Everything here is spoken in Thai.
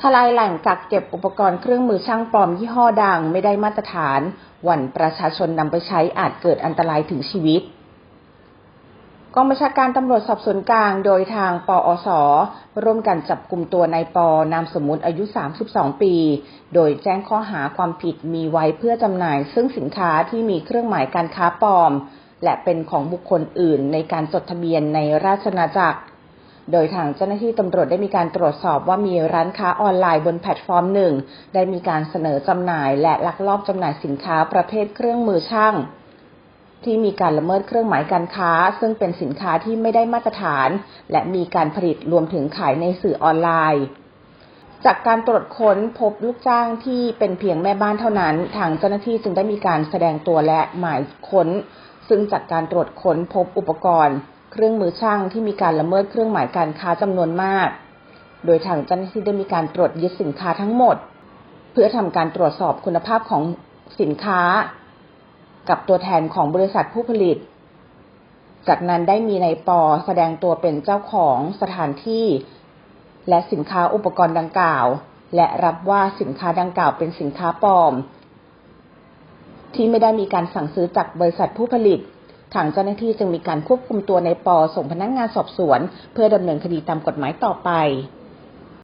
ทลายแหล่งกักเก็บอุปกรณ์เครื่องมือช่างปลอมยี่ห้อดังไม่ได้มาตรฐานหวั่นประชาชนนำไปใช้อาจเกิดอันตรายถึงชีวิต กองบัญชาการตำรวจสอบสวนกลางโดยทางปอส ร่วมกันจับกลุ่มตัวนายปอนามสมมุติอายุ 32 ปี โดยแจ้งข้อหาความผิดมีไว้เพื่อจำหน่าย ซึ่งสินค้าที่มีเครื่องหมายการค้าปลอม และเป็นของบุคคลอื่นในการจดทะเบียนในราชนาจักร โดยทางเจ้าหน้าที่ตำรวจได้มีการตรวจสอบว่ามีร้านค้าออนไลน์บนแพลตฟอร์มหนึ่งได้มีการเสนอจำหน่าย และลักลอบจำหน่ายสินค้าประเภทเครื่องมือช่างที่มีการละเมิดเครื่องหมายการค้า ซึ่งเป็นสินค้าที่ไม่ได้มาตรฐาน และมีการผลิตรวมถึงขายในสื่อออนไลน์ จากการตรวจค้นพบลูกจ้างที่เป็นเพียงแม่บ้านเท่านั้น ทางเจ้าหน้าที่จึงได้มีการแสดงตัวและหมายค้น ซึ่งจากการตรวจค้นพบอุปกรณ์ เครื่องมือช่างที่มีการละเมิดเครื่องหมายการค้าจำนวนมาก โดยทางเจ้าหน้าที่ได้มีการตรวจยึดสินค้าทั้งหมด เพื่อทำการตรวจสอบคุณภาพของสินค้า กับตัวแทนของบริษัทผู้ผลิต จากนั้นได้มีนายปอแสดงตัวเป็นเจ้าของสถานที่ และสินค้าอุปกรณ์ดังกล่าว และรับว่าสินค้าดังกล่าวเป็นสินค้าปลอม ที่ไม่ได้มีการสั่งซื้อจากบริษัทผู้ผลิต ทางเจ้าหน้าที่จึงมีการควบคุมตัวในปอส่งพนักงงานสอบสวน เพื่อดำเนินคดีตามกฎหมายต่อไป